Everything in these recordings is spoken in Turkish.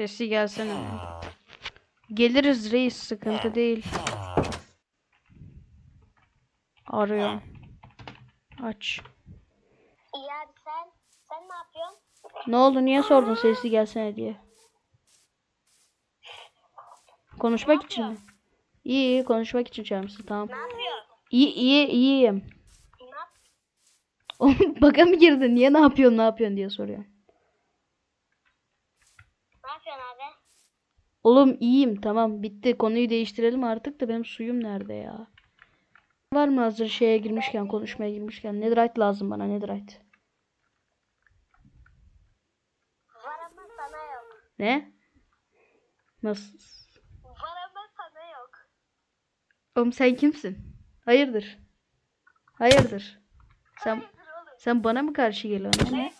Sesi gelsene. Geliriz reis sıkıntı değil. Arıyor. Aç. İyi abi sen? Sen ne yapıyorsun? Ne oldu niye sordun sesi gelsene diye. Konuşmak için mi? İyi iyi konuşmak için çağırmışsın tamam. Ne yapıyorsun? İyi iyi iyiyim. Ne yap? Oğlum baka mı girdin? Niye ne yapıyorsun ne yapıyorsun diye soruyor. Ne yapıyorsun abi? Oğlum iyiyim tamam bitti konuyu değiştirelim artık da benim suyum nerede ya? Var mı hazır şeye girmişken konuşmaya girmişken netherite lazım bana netherite. Var ama sana yok. Ne? Nasıl? Var ama sana yok. Oğlum sen kimsin? Hayırdır? Hayırdır? Sen oğlum. sen bana mı karşı geliyorsun? Ne?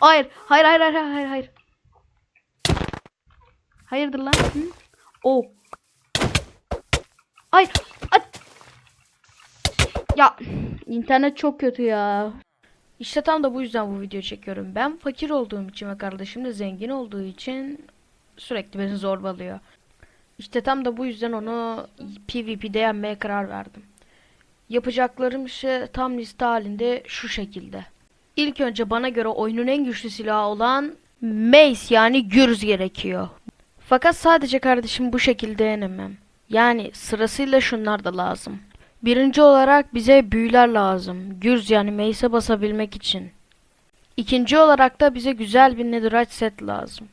Hayır, hayır, hayır, hayır, hayır, hayır. Hayırdır lan? Hı? O. Ay, ay. Ya, internet çok kötü ya. İşte tam da bu yüzden bu video çekiyorum. Ben fakir olduğum için ve kardeşim de zengin olduğu için sürekli beni zorbalıyor. İşte tam da bu yüzden onu PvP'de yenmeye karar verdim. Yapacaklarım ise tam liste halinde şu şekilde. İlk önce bana göre oyunun en güçlü silahı olan Mace yani gürz gerekiyor. Fakat sadece kardeşim bu şekilde yenemem. Yani sırasıyla şunlar da lazım. Birinci olarak bize büyüler lazım. Gürz yani Mace'e basabilmek için. İkinci olarak da bize güzel bir netherite set lazım.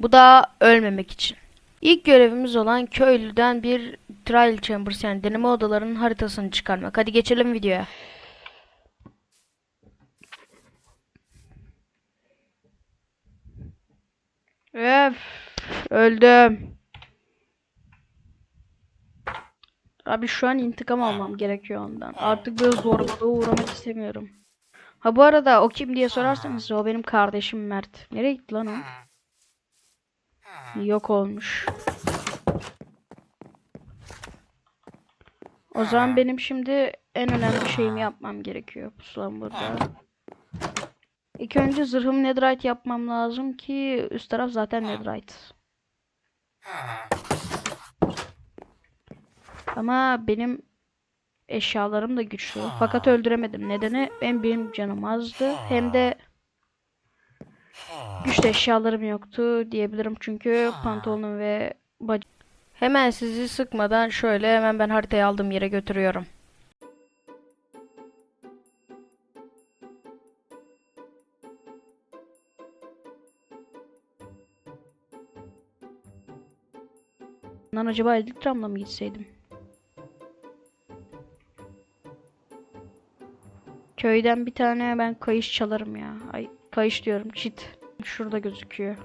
Bu da ölmemek için. İlk görevimiz olan köylüden bir trial chambers yani deneme odalarının haritasını çıkarmak. Hadi geçelim videoya. Öf, öldüm. Abi şu an intikam almam gerekiyor ondan. Artık böyle zorbalığa uğramak istemiyorum. Ha bu arada o kim diye sorarsanız o benim kardeşim Mert. Nereye gitti lan o? Yok olmuş. O zaman benim şimdi en önemli şeyimi yapmam gerekiyor pusulam burada. İlk önce zırhım netherite yapmam lazım ki üst taraf zaten netherite. Ama benim eşyalarım da güçlü. Fakat öldüremedim. Nedeni hem benim canım azdı hem de güçlü eşyalarım yoktu diyebilirim. Çünkü pantolonum ve bacı. Hemen sizi sıkmadan şöyle hemen ben haritayı aldığım yere götürüyorum. Lan acaba Elitram'la mı gitseydim? Köyden bir tane ben kayış çalarım ya. Ay kayış diyorum çit. Şurada gözüküyor.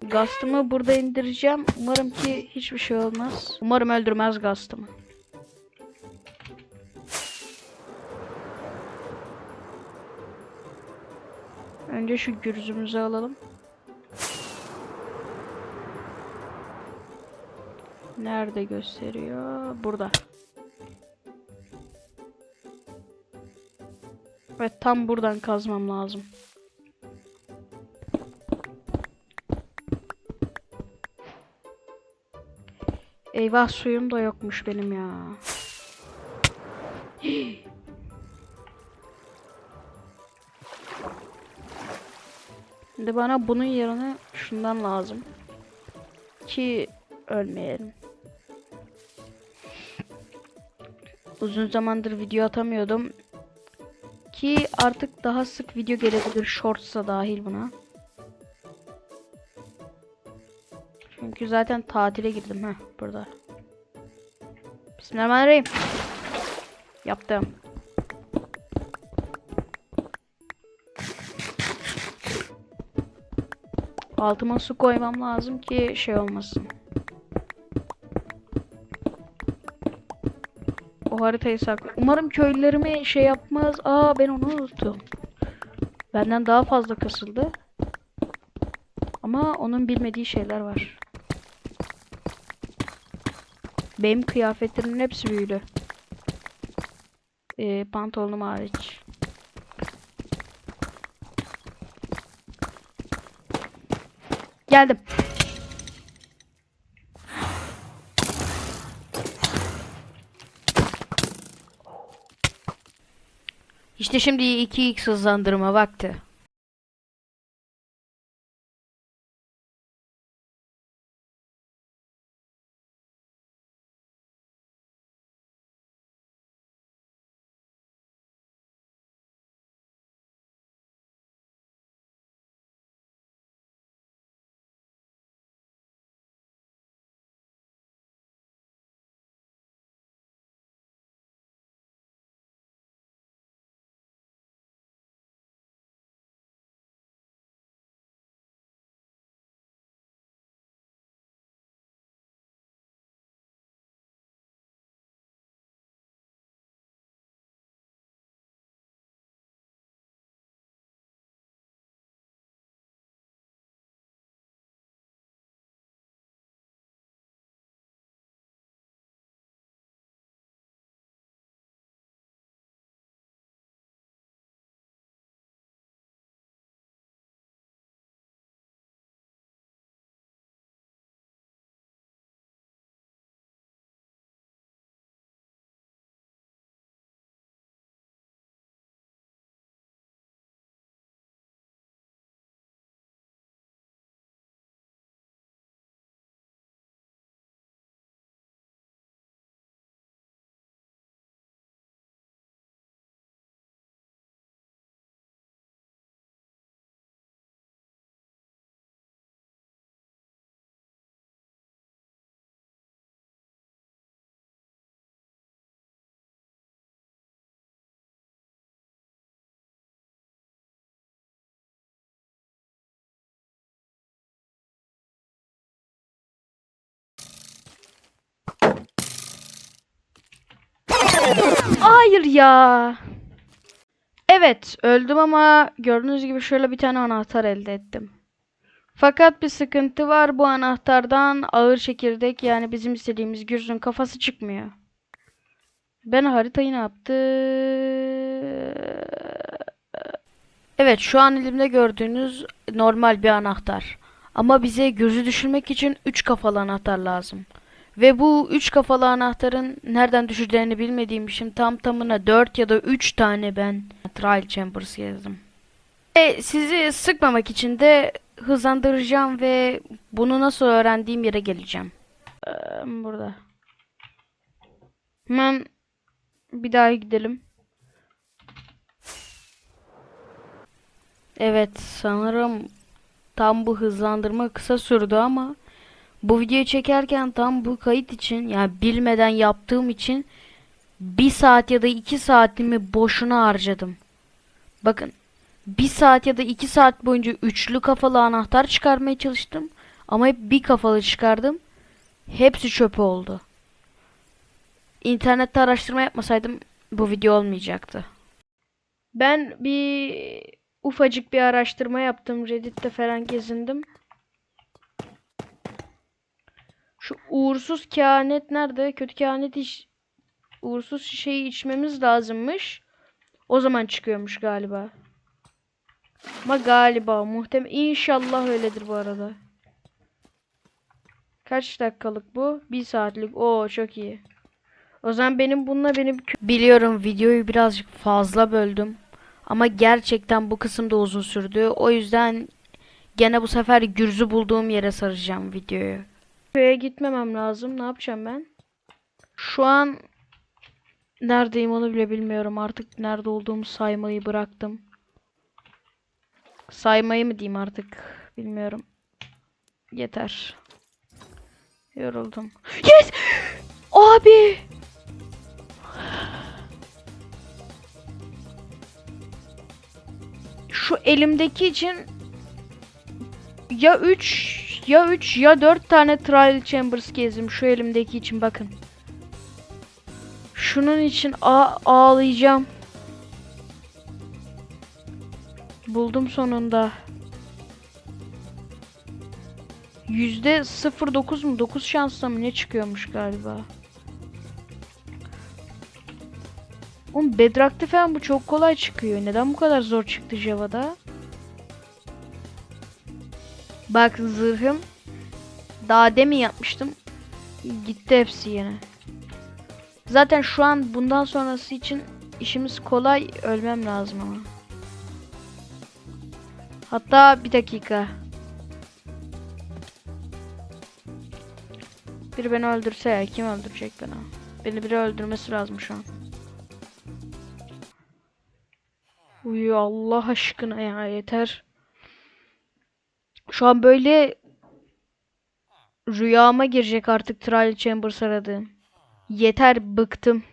Gastımı burada indireceğim. Umarım ki hiçbir şey olmaz. Umarım öldürmez gastımı. Önce şu gürzümüzü alalım. Nerede gösteriyor? Burada. Evet tam buradan kazmam lazım. Eyvah suyum da yokmuş benim ya. Şimdi bana bunun yerine şundan lazım. Ki ölmeyelim. Uzun zamandır video atamıyordum. Ki artık daha sık video gelebilir. Shorts'a dahil buna. Çünkü zaten tatile girdim ha burada. Bismillahirrahmanirrahim. Yaptım. Altıma su koymam lazım ki şey olmasın. Haritayı sakla. Umarım köylülerime şey yapmaz. Aa ben onu unuttum. Benden daha fazla kasıldı. Ama onun bilmediği şeyler var. Benim kıyafetlerimin hepsi büyülü. Ee, pantolonum hariç. Geldim. İşte şimdi 2x hızlandırma vakti. Hayır ya. Evet, öldüm ama gördüğünüz gibi şöyle bir tane anahtar elde ettim. Fakat bir sıkıntı var. Bu anahtardan ağır çekirdek yani bizim istediğimiz gürzün kafası çıkmıyor. Ben haritayı ne yaptı? Evet, şu an elimde gördüğünüz normal bir anahtar. Ama bize gözü düşürmek için 3 kafalı anahtar lazım. Ve bu 3 kafalı anahtarın nereden düşeceğini bilmediğim için tam tamına 4 ya da 3 tane ben Trial Chambers yazdım. Ve sizi sıkmamak için de hızlandıracağım ve bunu nasıl öğrendiğim yere geleceğim. Ee, burada. Hemen bir daha gidelim. Evet sanırım tam bu hızlandırma kısa sürdü ama bu videoyu çekerken tam bu kayıt için yani bilmeden yaptığım için bir saat ya da iki saatimi boşuna harcadım. Bakın bir saat ya da iki saat boyunca üçlü kafalı anahtar çıkarmaya çalıştım. Ama hep bir kafalı çıkardım. Hepsi çöpe oldu. İnternette araştırma yapmasaydım bu video olmayacaktı. Ben bir ufacık bir araştırma yaptım. Reddit'te falan gezindim. Şu uğursuz kehanet nerede? Kötü kehanet iş uğursuz şişeyi içmemiz lazımmış. O zaman çıkıyormuş galiba. Ama galiba muhtemel inşallah öyledir bu arada. Kaç dakikalık bu? Bir saatlik. Oo çok iyi. O zaman benim bununla benim biliyorum videoyu birazcık fazla böldüm. Ama gerçekten bu kısımda uzun sürdü. O yüzden gene bu sefer gürzü bulduğum yere saracağım videoyu. Köye gitmemem lazım. Ne yapacağım ben? Şu an neredeyim onu bile bilmiyorum. Artık nerede olduğumu saymayı bıraktım. Saymayı mı diyeyim artık? Bilmiyorum. Yeter. Yoruldum. Yes! Abi! Şu elimdeki için ya 3 ya 3 ya 4 tane trial chambers gezdim şu elimdeki için bakın. Şunun için ağlayacağım. Buldum sonunda. Yüzde 09 mu 9 şansla mı ne çıkıyormuş galiba. Oğlum Bedrock'ta falan bu çok kolay çıkıyor. Neden bu kadar zor çıktı Java'da? Bak zırhım. Daha demin yapmıştım. Gitti hepsi yine. Zaten şu an bundan sonrası için işimiz kolay. Ölmem lazım ama. Hatta bir dakika. Biri beni öldürse ya kim öldürecek beni? Beni biri öldürmesi lazım şu an. Uy Allah aşkına ya yeter. Şu an böyle rüyama girecek artık Trial Chambers aradığım. Yeter bıktım.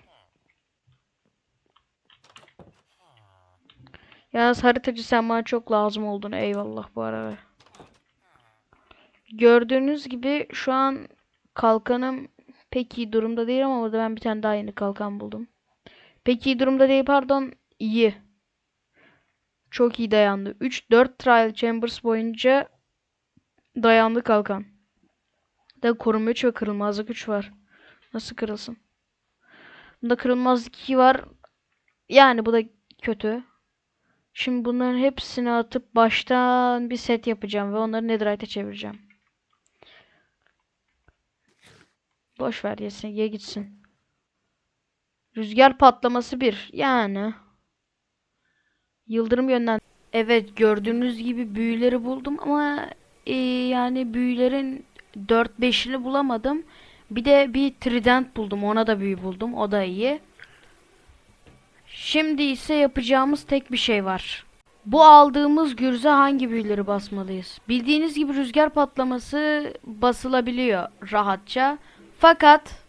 Yalnız haritacı sen bana çok lazım oldun eyvallah bu arada. Gördüğünüz gibi şu an kalkanım pek iyi durumda değil ama burada ben bir tane daha yeni kalkan buldum. Pek iyi durumda değil pardon iyi. Çok iyi dayandı. 3-4 Trial Chambers boyunca dayandı kalkan. Da koruma 3 ve kırılmazlık 3 var. Nasıl kırılsın? Bunda kırılmazlık 2 var. Yani bu da kötü. Şimdi bunların hepsini atıp baştan bir set yapacağım ve onları Netherite'e çevireceğim. Boş ver yesin, ye gitsin. Rüzgar patlaması 1. Yani. Yıldırım yönden. Evet gördüğünüz gibi büyüleri buldum ama e, yani büyülerin 4-5'ini bulamadım. Bir de bir trident buldum. Ona da büyü buldum. O da iyi. Şimdi ise yapacağımız tek bir şey var. Bu aldığımız gürze hangi büyüleri basmalıyız? Bildiğiniz gibi rüzgar patlaması basılabiliyor rahatça. Fakat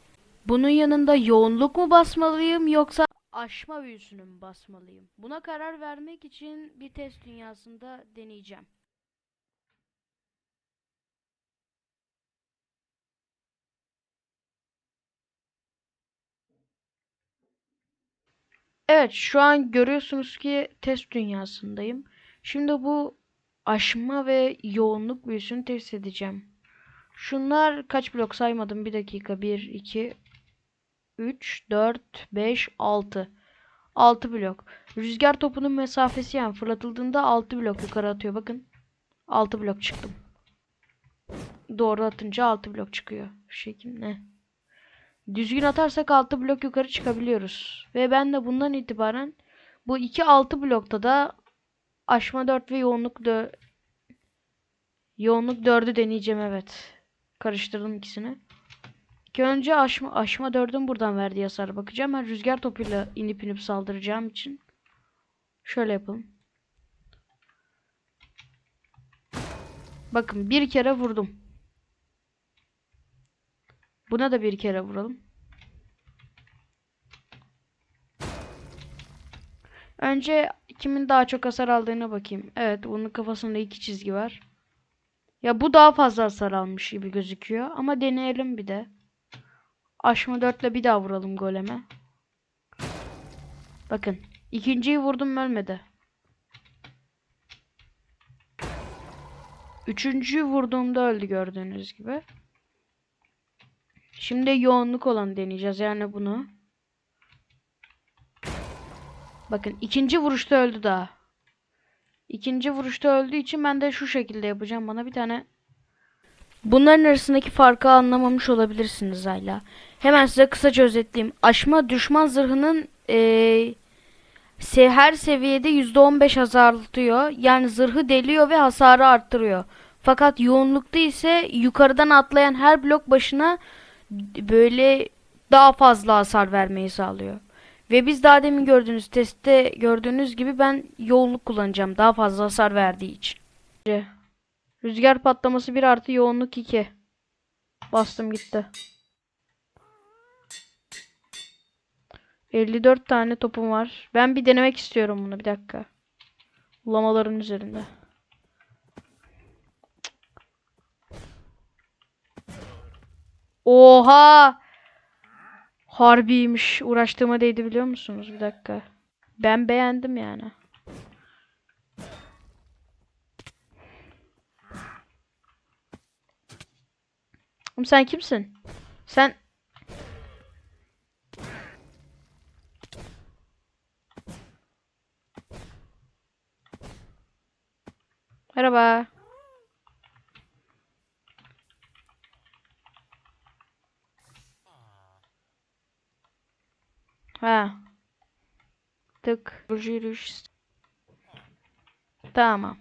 bunun yanında yoğunluk mu basmalıyım yoksa aşma büyüsünü mü basmalıyım? Buna karar vermek için bir test dünyasında deneyeceğim. Evet, şu an görüyorsunuz ki test dünyasındayım. Şimdi bu aşma ve yoğunluk büyüsünü test edeceğim. Şunlar kaç blok saymadım. Bir dakika. 1, 2, 3, 4, 5, 6. 6 blok. Rüzgar topunun mesafesi yani fırlatıldığında 6 blok yukarı atıyor. Bakın. 6 blok çıktım. Doğru atınca 6 blok çıkıyor. Şu şekil ne? Düzgün atarsak 6 blok yukarı çıkabiliyoruz. Ve ben de bundan itibaren bu iki 6 blokta da aşma 4 ve yoğunluk 4 yoğunluk 4'ü deneyeceğim evet. Karıştırdım ikisini. İlk önce aşma, aşma 4'ün buradan verdiği hasar bakacağım. Ben rüzgar topuyla inip inip saldıracağım için. Şöyle yapalım. Bakın bir kere vurdum. Buna da bir kere vuralım. Önce kimin daha çok hasar aldığına bakayım. Evet bunun kafasında iki çizgi var. Ya bu daha fazla hasar almış gibi gözüküyor. Ama deneyelim bir de. Aşma 4 ile bir daha vuralım goleme. Bakın. ikinciyi vurdum ölmedi. Üçüncüyü vurduğumda öldü gördüğünüz gibi. Şimdi yoğunluk olan deneyeceğiz. Yani bunu. Bakın ikinci vuruşta öldü daha. İkinci vuruşta öldüğü için ben de şu şekilde yapacağım. Bana bir tane Bunların arasındaki farkı anlamamış olabilirsiniz hala. Hemen size kısaca özetleyeyim. Aşma düşman zırhının eee, se her seviyede %15 azaltıyor. Yani zırhı deliyor ve hasarı arttırıyor. Fakat yoğunlukta ise yukarıdan atlayan her blok başına böyle daha fazla hasar vermeyi sağlıyor. Ve biz daha demin gördüğünüz testte gördüğünüz gibi ben yoğunluk kullanacağım. Daha fazla hasar verdiği için. Rüzgar patlaması 1 artı yoğunluk 2. Bastım gitti. 54 tane topum var. Ben bir denemek istiyorum bunu bir dakika. Ulamaların üzerinde. Oha! Harbiymiş. Uğraştığıma değdi biliyor musunuz? Bir dakika. Ben beğendim yani. Oğlum sen kimsin? Sen Merhaba. Ha. Tık. Yürüyüş. Tamam.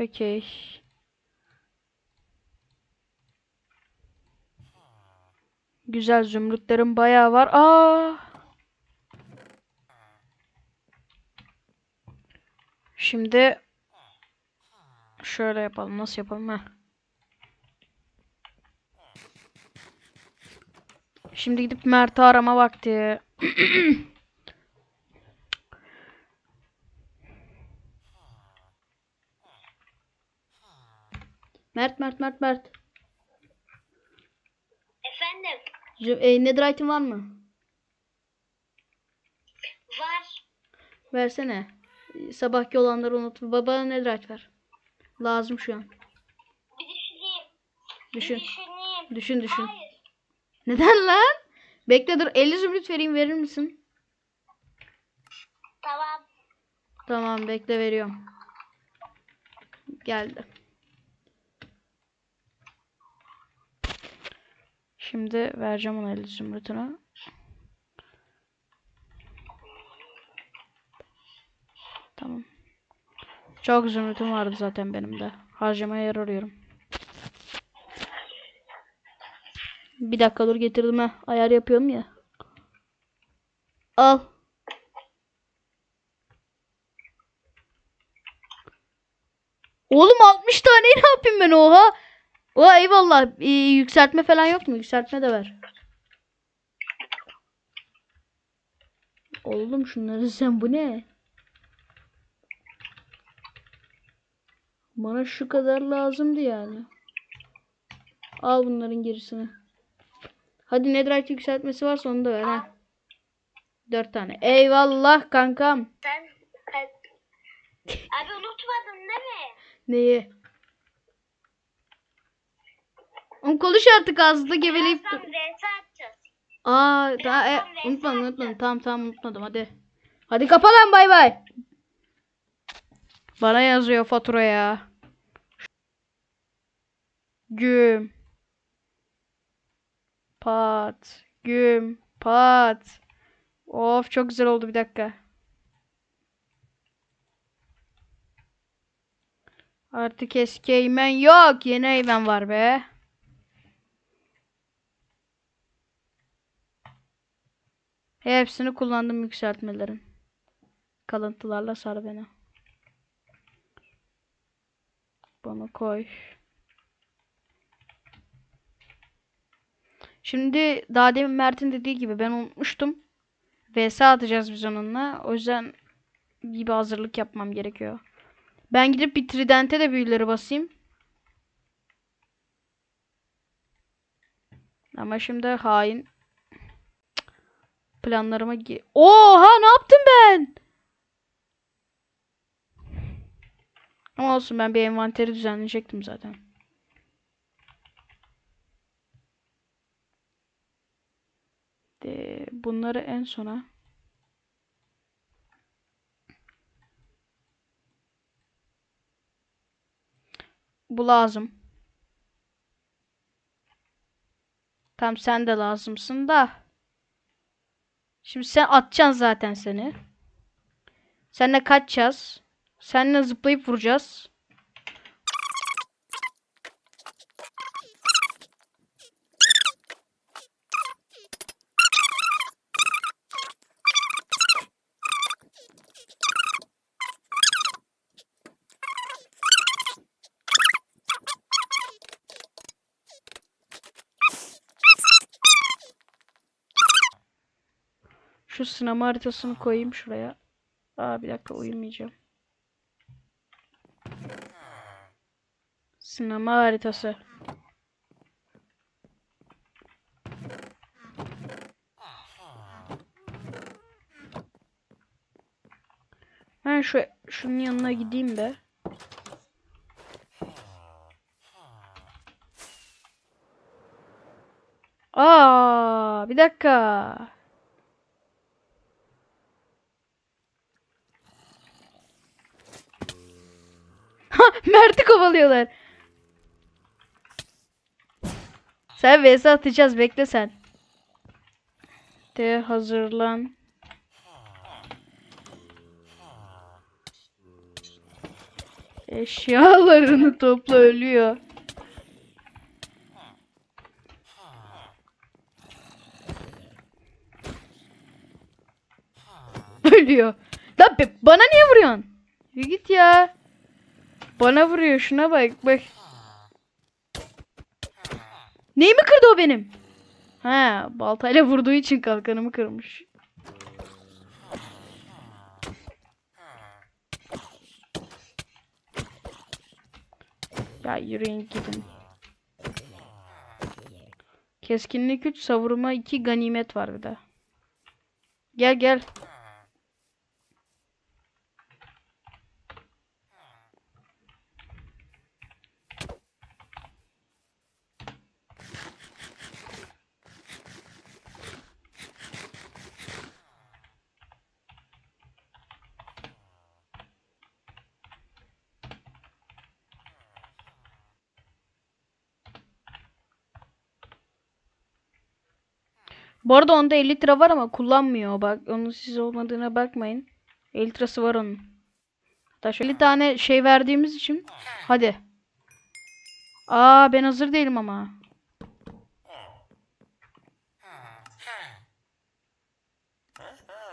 Okey. Güzel zümrütlerim bayağı var. Aa! Şimdi şöyle yapalım. Nasıl yapalım? Heh. Şimdi gidip Mert'i arama vakti. Mert Mert Mert Mert. Efendim E, Netherite'in var mı? var. Versene. Sabahki olanları unutma. Baba Netherite ver. Lazım şu an. Bir düşüneyim. Düşün. Bir düşüneyim. Düşün düşün. Hayır. Neden lan? Bekle dur 50 zümrüt vereyim verir misin? Tamam. Tamam bekle veriyorum. Geldi. Şimdi vereceğim ona 50 zümrütünü. Tamam. Çok zümrütüm vardı zaten benim de. Harcamaya yer arıyorum. Bir dakika dur getirdim ha. Ayar yapıyorum ya. Al. Oğlum 60 tane ne yapayım ben oha? Oha eyvallah. Ee, yükseltme falan yok mu? Yükseltme de ver. Oğlum şunları sen bu ne? Bana şu kadar lazımdı yani. Al bunların gerisini. Hadi netherite yükseltmesi varsa onu da ver ha. 4 tane. Eyvallah kankam. Sen Abi unutmadın değil mi? Neyi? Oğlum konuş artık ağzında geveleyip dur. Aa, daha e, unutmadım unutmadım. Tamam tamam unutmadım hadi. Hadi kapa lan bay bay. Bana yazıyor faturaya. Güm. Pat. Güm. Pat. Of çok güzel oldu bir dakika. Artık eski Eymen yok. Yeni Eymen var be. Hepsini kullandım yükseltmelerin. Kalıntılarla sar beni. Bana koy. Şimdi daha demin Mert'in dediği gibi ben unutmuştum. VS atacağız biz onunla. O yüzden bir hazırlık yapmam gerekiyor. Ben gidip bir tridente de büyüleri basayım. Ama şimdi hain planlarıma gi- Oha ne yaptım ben? Ama olsun ben bir envanteri düzenleyecektim zaten. De, bunları en sona. Bu lazım. Tam sen de lazımsın da. Şimdi sen atacaksın zaten seni. Seninle kaçacağız. Seninle zıplayıp vuracağız. Şu sinema haritasını koyayım şuraya. Aa bir dakika uyumayacağım. Sinema haritası. Ben şu şunun yanına gideyim be. Aa, bir dakika. Mert'i kovalıyorlar. Sen vs atacağız bekle sen. De hazırlan. Eşyalarını topla ölüyor. Ölüyor. Lan bana niye vuruyorsun? Bir git ya. Bana vuruyor şuna bak bak. Neyimi kırdı o benim? Ha, baltayla vurduğu için kalkanımı kırmış. Ya yürüyün gidin. Keskinlik 3, savurma 2, ganimet var bir de. Gel gel. Bu arada onda 50 lira var ama kullanmıyor. Bak onun siz olmadığına bakmayın. 50 lirası var onun. Hatta şöyle 50 tane şey verdiğimiz için. Hadi. Aa ben hazır değilim ama.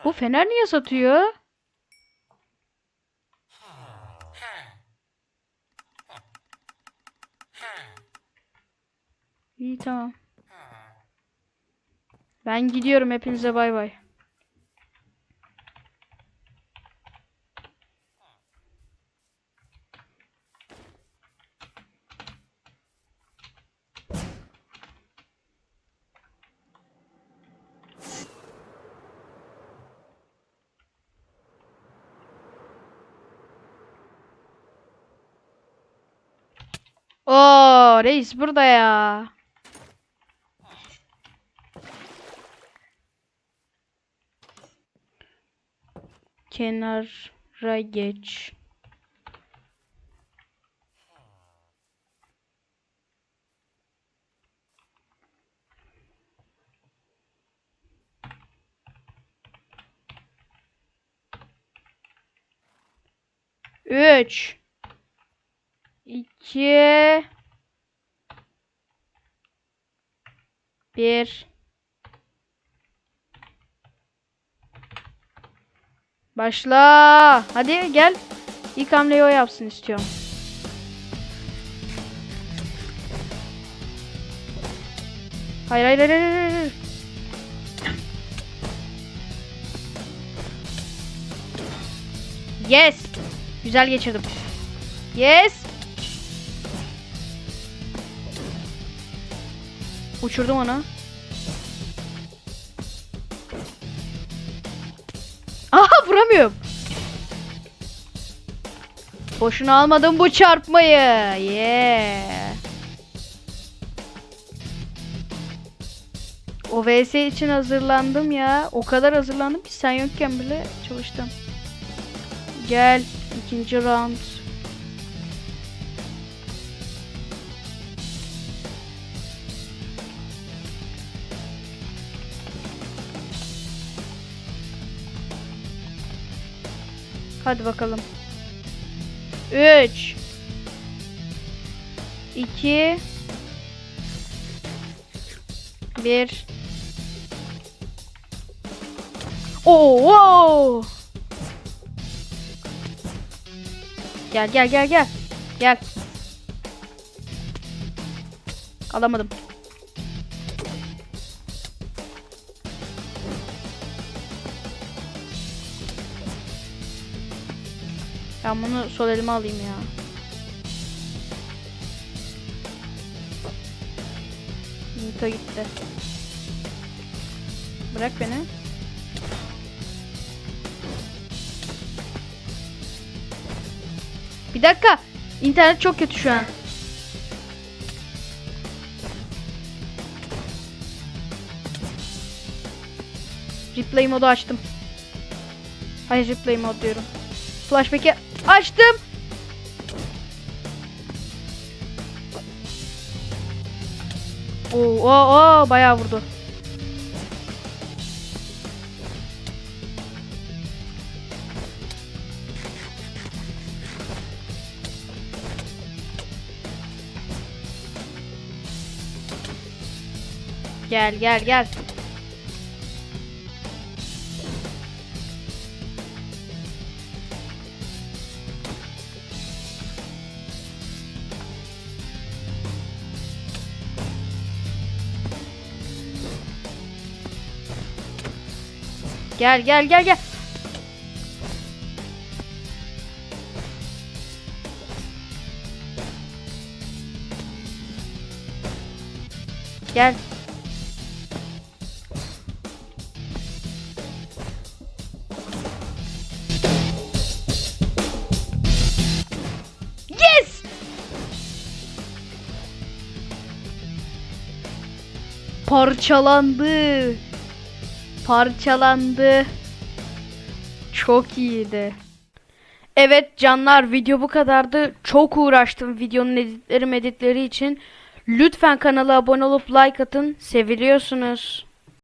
Bu fener niye satıyor? İyi tamam. Ben gidiyorum hepinize bay bay. Oo reis burada ya. Kenara geç. Üç. iki, Bir. Başla. Hadi gel. İlk hamleyi o yapsın istiyorum. Hayır hayır hayır hayır. hayır. Yes. Güzel geçirdim. Yes. Uçurdum onu. Vuramıyorum. Boşuna almadım bu çarpmayı. Yeah. O vs için hazırlandım ya. O kadar hazırlandım ki sen yokken bile çalıştım. Gel. ikinci round. Hadi bakalım. 3 2 1 Oo! Gel gel gel gel. Gel. Alamadım. Ben bunu sol elime alayım ya. Nita gitti. Bırak beni. Bir dakika. İnternet çok kötü şu an. Replay modu açtım. Hayır replay mod diyorum. Flashback'i Açtım. Oo, oo, oo bayağı vurdu. Gel gel gel. Gel gel gel gel. Gel. Yes! Parçalandı. Parçalandı. Çok iyiydi. Evet canlar video bu kadardı. Çok uğraştım videonun editleri editleri için. Lütfen kanala abone olup like atın. Seviliyorsunuz.